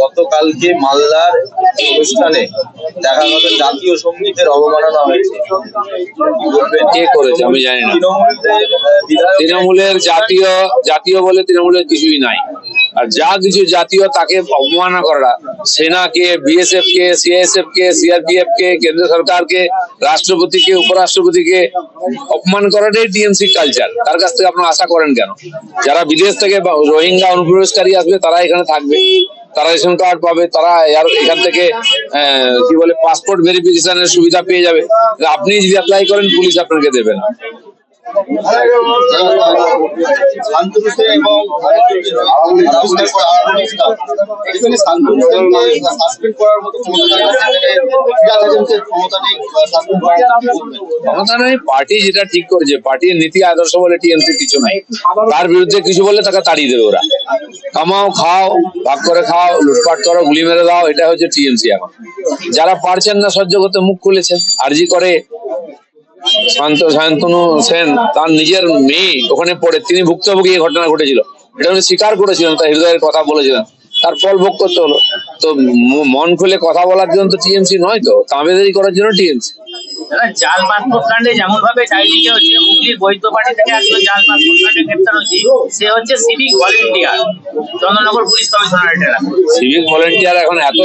গতকালকে মালদার অনুষ্ঠানে দেখা গেল জাতীয় সঙ্গীতের অবমাননা হয়েছে। কে করেছে? আমি জানি না। তৃণমূলের জাতীয় জাতীয় বলে তৃণমূলের কিছুই নাই। আর যা কিছু জাতীয় তাকে অবমাননা করা, সেনাকে বিএসএফ কে সিআইএসএফ কে সিআরপিএফ কে কেন্দ্র সরকারকে, রাষ্ট্রপতিকে, উপরাষ্ট্রপতিকে অপমান করাটাই টিএমসি কালচার। তার কাছ থেকে আপনারা আশা করেন কেন? যারা বিদেশ থেকে রোহিঙ্গা অনুপ্রবেশকারী আসবে, তারা এখানে থাকবে। তারা রেশন কার্ড পাবে, তারা এখান থেকে কি বলে পাসপোর্ট ভেরিফিকেশনের সুবিধা পেয়ে যাবে। আপনি যদি অ্যাপ্লাই করেন, পুলিশ আপনাকে দেবে না। পার্টি যেটা ঠিক করেছে, পার্টির নীতি আদর্শ বলে টিএমসি কিছু নাই। তার বিরুদ্ধে কিছু বললে তাকে তাড়িয়ে দেবে ওরা। কামাও, খাও, ভাগ করে খাও, লুটপাট করো, গুলি মেরে দাও এটা হচ্ছে টিএমসি এখন। যারা পারছেন না সহ্য করতে, মুখ খুলেছেন আরজি করে শান্ত, শান্তনু সেন, তার নিজের মেয়ে, ওখানে পড়ে, তিনি ভুক্তভোগী ঘটনা ঘটেছিল। এটা উনি স্বীকার করেছিলেন, তার হৃদয়ের কথা বলেছিলেন। তার ফল ভোগ করতে হলো। তো মন খুলে কথা বলার জন্য তো টিএমসি নয় তো তাঁবেদারি করার জন্য টিএমসি। জাল পাসপোর্ট কাণ্ডে যেমন ভাবে চারিদিকে হচ্ছে, হুগলির বৈধ পার্টি থেকে একজন জাল পাসপোর্ট কাণ্ডে গ্রেপ্তার সে হচ্ছে civic volunteer police civic volunteer এখন এত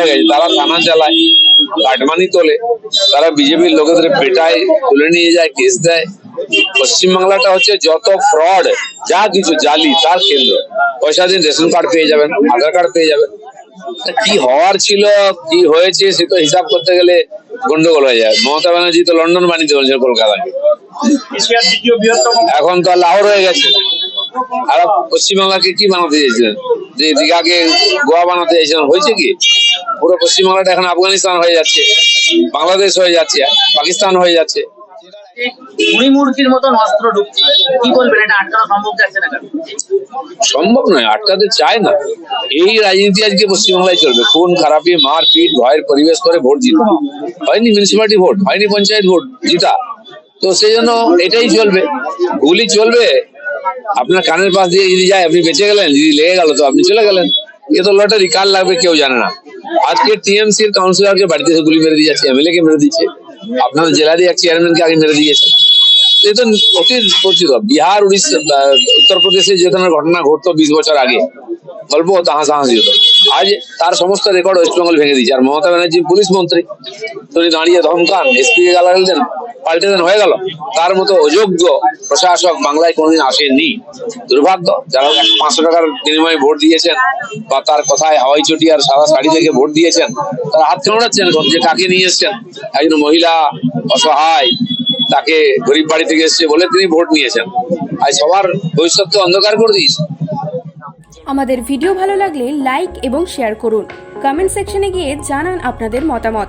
হয়ে গেছে, তারা থানা চালায় কাটমানি তোলে, তারা বিজেপির লোকেদের পেটায়, তুলে নিয়ে যায়, কেস দেয়। পশ্চিমবাংলাটা হচ্ছে যত ফ্রড যা কিছু জালি, তার কেন্দ্র। পয়সা দিন রেশন কার্ড পেয়ে যাবেন, আধার কার্ড পেয়ে যাবেন। কি হওয়ার ছিল, কি হয়েছে, সে তো হিসাব করতে গেলে গন্ডগোল হয়ে যায়। মমতা ব্যানার্জি তো লন্ডন বানিয়ে দেবেন বৃহত্তম এখন তো আর লাহোর হয়ে গেছে। আর পশ্চিমবাংলাকে কি বানাতে চাইছিলেন যে দীঘাকে গোয়া বানাতে চাইছিলেন হয়েছে কি? পুরো পশ্চিমবাংলাটা এখন আফগানিস্তান হয়ে যাচ্ছে বাংলাদেশ হয়ে যাচ্ছে পাকিস্তান হয়ে যাচ্ছে। মতন অস্ত্র ঢুকছে। কি বলবেন, এটা আটকানো সম্ভব যাচ্ছে না সম্ভব নয়, আটকাতে চায় না। এই রাজনীতি আজকে পশ্চিমবাংলায় চলবে। খুন, খারাপি ভয়ের পরিবেশ করে ভোট হয়নি মিউনিসিপালিটি ভোট, হয়নি পঞ্চায়েত ভোট, জিতা। তো সেই জন্য এটাই চলবে। গুলি চলবে। আপনার কানের পাশ দিয়ে যদি যায়, আপনি বেঁচে গেলেন, যদি লেগে গেল, তো আপনি চলে গেলেন। এ তো লটারি, কার লাগবে কেউ জানে না। আজকে টিএমসি এর কাউন্সিলরকে বাড়িতে গুলি মেরে দিয়ে যাচ্ছে এমএলএ কে মেরে দিচ্ছে। আপনার জেলারই এক চেয়ারম্যানকে আগে মেরে দিয়েছে। তো অতি পরিচিত। বিহার, উড়িষ্যা উত্তরপ্রদেশে যে ধরনের ঘটনা ঘটতো বিশ বছর আগে, গল্প হতো হাসাহাসি হতো আজ তার সমস্ত রেকর্ড ওয়েস্টবেঙ্গল ভেঙে দিয়েছে। আর মমতা ব্যানার্জি পুলিশ মন্ত্রী। তিনি দাঁড়িয়ে ধমকান এসপি গালা দেন পাল্টে দেন হয়ে গেল। তার মতো অযোগ্য প্রশাসক বাংলায় কোনোদিন আসেননি। দুর্ভাগ্য, যারা পাঁচশো টাকার বিনিময়ে ভোট দিয়েছেন বা তার কথায় হাওয়াই চটি আর সাদা শাড়ি থেকে ভোট দিয়েছেন, তারা হাত কামড়াচ্ছেন যে কাকে নিয়ে এসছেন? একজন মহিলা অসহায়, তাকে গরিব বাড়ি থেকে এসছে বলে তিনি ভোট নিয়েছেন। আর সবার ভবিষ্যৎ তো অন্ধকার করে দিয়েছে। আমাদের ভিডিও ভালো লাগলে লাইক এবং শেয়ার করুন। কমেন্ট সেকশনে গিয়ে জানান আপনাদের মতামত।